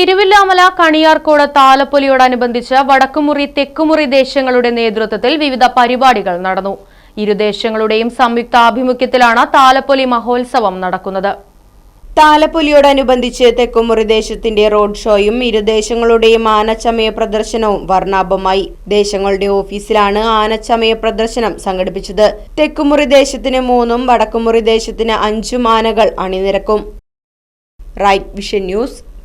തിരുവില്ലാമല കണിയാർക്കോട് താലപ്പൊലിയോടനുബന്ധിച്ച് വടക്കുമുറി തെക്കുമുറി ദേശങ്ങളുടെ നേതൃത്വത്തിൽ വിവിധ പരിപാടികൾ നടന്നു. ഇരു ദേശങ്ങളുടെയും സംയുക്ത ആഭിമുഖ്യത്തിലാണ് താലപ്പൊലി മഹോത്സവം നടക്കുന്നത്. താലപ്പൊലിയോടനുബന്ധിച്ച് തെക്കുമുറി ദേശത്തിന്റെ റോഡ് ഷോയും ഇരുദേശങ്ങളുടെയും ആനച്ചമയ പ്രദർശനവും വർണാഭമായി. ദേശങ്ങളുടെ ഓഫീസിലാണ് ആനച്ചമയ പ്രദർശനം സംഘടിപ്പിച്ചത്. തെക്കുമുറി ദേശത്തിന് മൂന്നും വടക്കുമുറി ദേശത്തിന് അഞ്ചും ആനകൾ അണിനിരക്കും. Right vision news